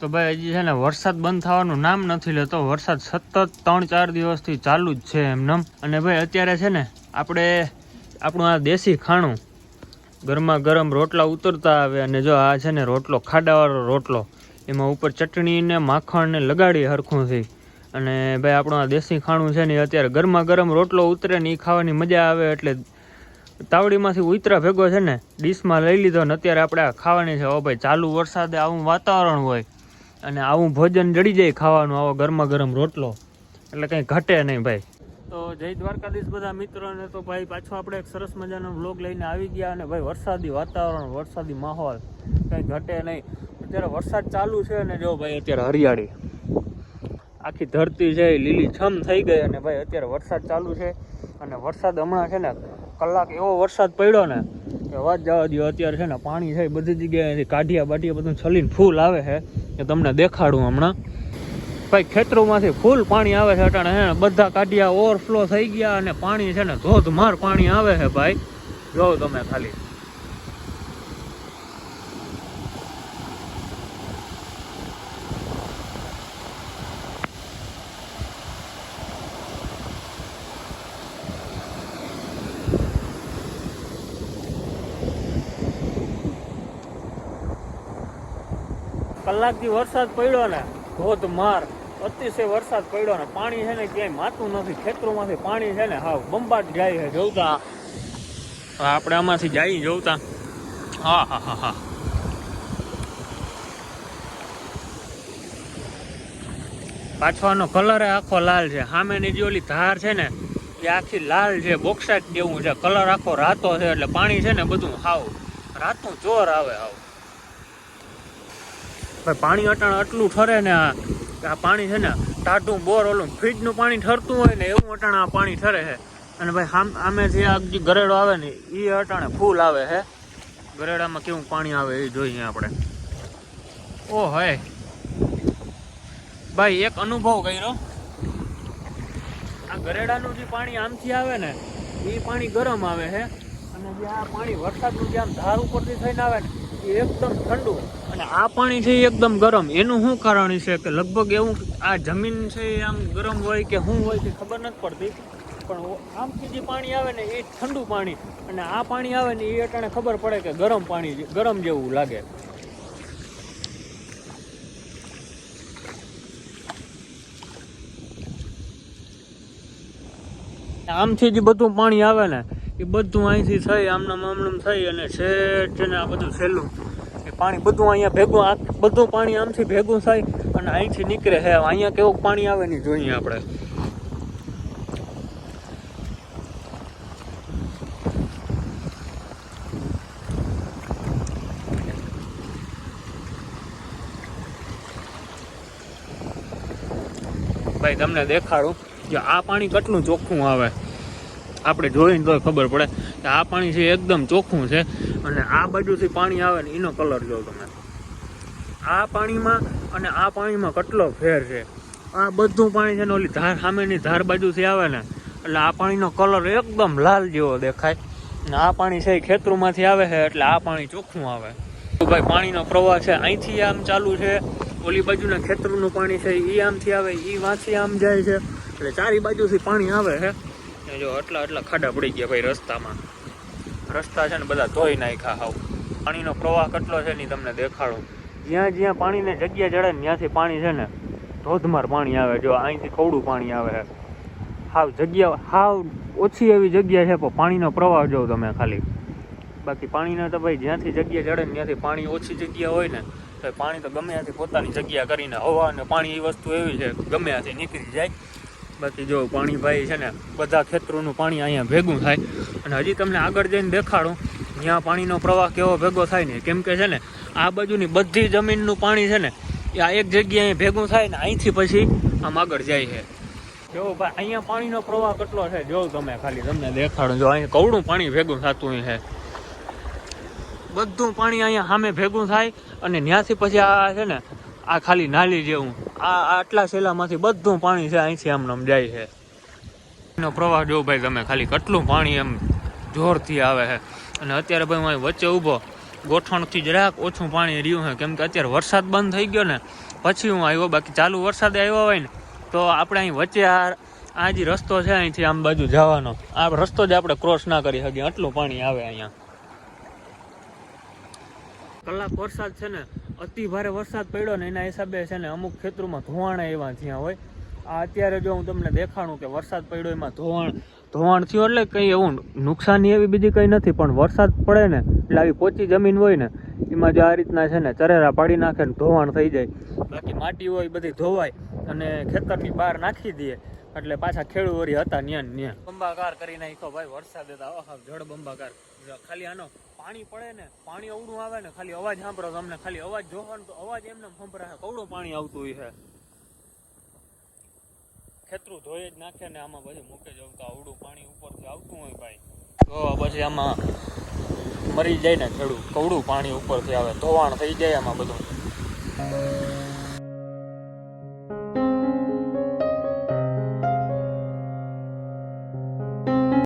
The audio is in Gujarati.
તો ભાઈ, હજી છે ને વરસાદ બંધ થવાનું નામ નથી લેતો. વરસાદ સતત ત્રણ ચાર દિવસથી ચાલુ જ છે એમનેમ. અને ભાઈ, અત્યારે છે ને આપણે આપણું આ દેશી ખાણું ગરમા ગરમ રોટલા ઉતરતા આવે અને જો આ છે ને રોટલો, ખાડાવાળો રોટલો, એમાં ઉપર ચટણીને, માખણને લગાડી હરખુંથી અને ભાઈ, આપણું આ દેશી ખાણું છે ને અત્યારે ગરમા ગરમ રોટલો ઉતરે ને એ ખાવાની મજા આવે એટલે તાવડીમાંથી ઉતરા ભેગો છે ને ડીશમાં લઈ લીધો ને અત્યારે આપણે આ ખાવાની છે. ઓ ભાઈ, ચાલુ વરસાદે આવું વાતાવરણ હોય. અને આવું ભોજન જડી જાય ખાવાનું, આવો ગરમા ગરમ રોટલો. એટલે કંઈ ઘટે નહીં ભાઈ. તો જય દ્વારકાધીશ બધા મિત્રોને તો ભાઈ પાછો આપણે એક સરસ મજાનો વ્લોગ લઈને આવી ગયા અને ભાઈ વરસાદી વાતાવરણ, વરસાદી માહોલ કંઈ ઘટે નહીં. અત્યારે વરસાદ ચાલુ છે અને જો ભાઈ અત્યારે હરિયાળી. આખી ધરતી છે લીલી છમ થઈ ગઈ અને ભાઈ અત્યારે વરસાદ ચાલુ છે. અને વરસાદ હમણાં છે ને કલાક એવો વરસાદ પડ્યો ને કે વાત જવા દો અત્યારે છે ને પાણી છે બધી જગ્યાએથી કાઢિયા બાઢિયા બધું છલીને ફૂલ આવે છે. એ તમને દેખાડું હમણાં. ભાઈ, ખેતરોમાંથી ફૂલ પાણી આવે છે અટાણે, હે બધા કાઢ્યા ઓવરફ્લો થઈ ગયા અને પાણી છે ને ધોધમાર પાણી આવે છે, ભાઈ. જો તમે ખાલી કલાકથી વરસાદ પડ્યો ને ધોધમાર અતિશય વરસાદ પડ્યો ને, પાણી છે ને ક્યાંય માતું નથી. ખેતરોમાંથી પાણી છે ને, હાવ બંબાટ જાય છે જોતા આપણે આમાંથી જઈ જોતા હા હા હા હા. પાછવાનો કલર આખો લાલ છે. સામેની જે ઓલી ધાર છે ને, એ આખી લાલ છે. બોક્સાઇટ જેવું છે. કલર આખો રાતો છે, એટલે પાણી છે ને બધું હાવ રાતનું જોર આવે હાવ. ભાઈ, પાણી અટાણ આટલું ઠરે ને આ પાણી છે ને ટાટું બોર ઓલું ફ્રીજનું પાણી ઠરતું હોય ને એવું અટાણે આ પાણી ઠરે છે. અને ભાઈ, આમ આમે જે આ ગરેડો આવે ને એ અટાણે ફૂલ આવે છે. ગરેડામાં કેવું પાણી આવે એ જોઈએ આપણે. ઓ હે ભાઈ, એક અનુભવ કર્યો. આ ગરેડાનું જે પાણી આમથી આવે ને એ પાણી ગરમ આવે છે. અને જે આ પાણી વરસાદનું જે આમ ધાર ઉપરથી થઈને આવે ને એકદમ ઠંડુ. અને આ પાણી છે એકદમ ગરમ. એનું શું કારણ છે કે લગભગ એવું આ જમીન છે એ આમ ગરમ હોય કે શું હોય તે ખબર નથી પડતી. પણ આમથી જે પાણી આવે ને એ ઠંડુ પાણી. અને આ પાણી આવે ને એ અટાણે ખબર પડે કે ગરમ પાણી ગરમ જેવું લાગે. આમથી જે બધું પાણી આવે ને એ બધું અહીંથી થઈ, આમનામ આમનામ થઈ અને છેટ ને આ બધું છેલ્લું. એ પાણી બધું અહીંયા ભેગું, આ બધું પાણી આમથી ભેગું થાય અને અહીંથી નીકળે હે. અહીંયા કેવું પાણી આવે નહીં જોઈએ આપણે. ભાઈ, તમને દેખાડું કે આ પાણી કેટલું ચોખ્ખું આવે. આપણે જોઈને તો ખબર પડે કે આ પાણી છે એકદમ ચોખ્ખું છે અને આ બાજુથી પાણી આવે ને એનો કલર જો તમે. આ પાણીમાં અને આ પાણીમાં કેટલો ફેર છે. આ બધું પાણી છે ને ઓલી ધાર સામેની ધાર બાજુથી આવે ને એટલે આ પાણીનો કલર એકદમ લાલ જેવો દેખાય. અને આ પાણી છે એ ખેતરોમાંથી આવે છે એટલે આ પાણી ચોખ્ખું આવે. તો ભાઈ પાણીનો પ્રવાહ છે અહીંથી આમ ચાલુ છે. ઓલી બાજુના ખેતરનું પાણી છે એ આમથી આવે, એ વાંચી આમ જાય છે. એટલે ચારી બાજુથી પાણી આવે છે. જો આટલા આટલા ખાડા પડી ગયા ભાઈ રસ્તામાં. રસ્તા છે ને બધા ધોઈ નાખ્યા હાવ. પાણીનો પ્રવાહ કેટલો છે ને તમને દેખાડો. જ્યાં જ્યાં પાણીને જગ્યા ચડે ને ત્યાંથી પાણી છે ને ધોધમાર પાણી આવે જો અહીંથી કવડું પાણી આવે છે. હાવ જગ્યા, હાવ ઓછી એવી જગ્યા છે, પણ પાણીનો પ્રવાહ જો તમે ખાલી. બાકી પાણીના તો ભાઈ જ્યાંથી જગ્યા ચડે ને ત્યાંથી પાણી ઓછી જગ્યા હોય ને, તો પાણી તો ગમે ત્યાંથી પોતાની જગ્યા કરીને હવા અને પાણી એ વસ્તુ એવી છે, ગમે ત્યાંથી નીકળી જાય. બાકી જો પાણી ભાઈ છે ને બધા ખેતરોનું પાણી અહીંયા ભેગું થાય અને હજી તમને આગળ જઈને દેખાડું, ત્યાં પાણીનો પ્રવાહ કેવો ભેગો થાય ને, કેમ કે છે ને, આ બાજુની બધી જમીનનું પાણી છે ને, એ આ એક જગ્યાએ ભેગું થાય ને, અહીંથી પછી આમ આગળ જાય છે. જો ભાઈ, અહીંયા પાણીનો પ્રવાહ કેટલો છે, જો તમે ખાલી તમને દેખાડો, જો અહીંયા કવડું પાણી ભેગું થતું છે. બધું પાણી અહીંયા સામે ભેગું થાય અને ત્યાંથી પછી આ છે ને, આ ખાલી નાલી જેવું આ આટલા શેલામાંથી બધું પાણી છે, અહીંથી આમ નામ જાય છે. એનો પ્રવાહ જો ભાઈ તમે, ખાલી કેટલું પાણી એમ જોરથી આવે છે. અને અત્યારે ભાઈ હું વચ્ચે ઊભો, ગોઠણથી જરાક ઓછું પાણી રહ્યું છે, કેમ કે અત્યારે વરસાદ બંધ થઈ ગયો ને, પછી હું આવ્યો, બાકી ચાલુ વરસાદે આવ્યો હોય ને, તો આપણે અહીં વચ્ચે આ આ જે રસ્તો છે અહીંથી આમ બાજુ જવાનો, આ રસ્તો જ આપણે ક્રોસ ના કરી શકીએ, આટલું પાણી આવે અહીંયા. કલાક વરસાદ છે ને અતિ ભારે વરસાદ પડ્યો ને એના હિસાબે છે ને અમુક ખેતરોમાં ધોવાણ એવા જ્યાં હોય. આ અત્યારે જો હું તમને દેખાણું કે વરસાદ પડ્યો એમાં ધોવાણ ધોવાણ થયું એટલે કંઈ એવું નુકસાની એવી બીજી કંઈ નથી, પણ વરસાદ પડે ને એટલે આવી પોચી જમીન હોય ને, એમાં જો આ રીતના છે ને ચરેરા પાડી નાખે ને ધોવાણ થઈ જાય. બાકી માટી હોય બધી ધોવાય અને ખેતરની બહાર નાખી દઈએ. એટલે પાછા ખેડૂ હતા ન્યા ન્યા બંબાકાર કરી નાખ્યો ભાઈ, વરસાદ હતા જળ બંબાકાર. ખાલી આનો પાણી પડે ને, પાણી અવડું આવે ને, ખાલી અવાજ સાંભળો તમને ખાલી અવાજ જોવાનો તો અવાજ એમને સંભળાય. કવડું પાણી આવતું હોય છે? ખેતરું ધોઈ જ નાખે ને આમાં પછી મૂકે જવું તો અવડું પાણી ઉપરથી આવતું હોય ભાઈ. તો પછી આમાં મરી જાય ને ખેડૂત. કવડું પાણી ઉપરથી આવે. ધોવાણ થઈ જાય આમાં બધું.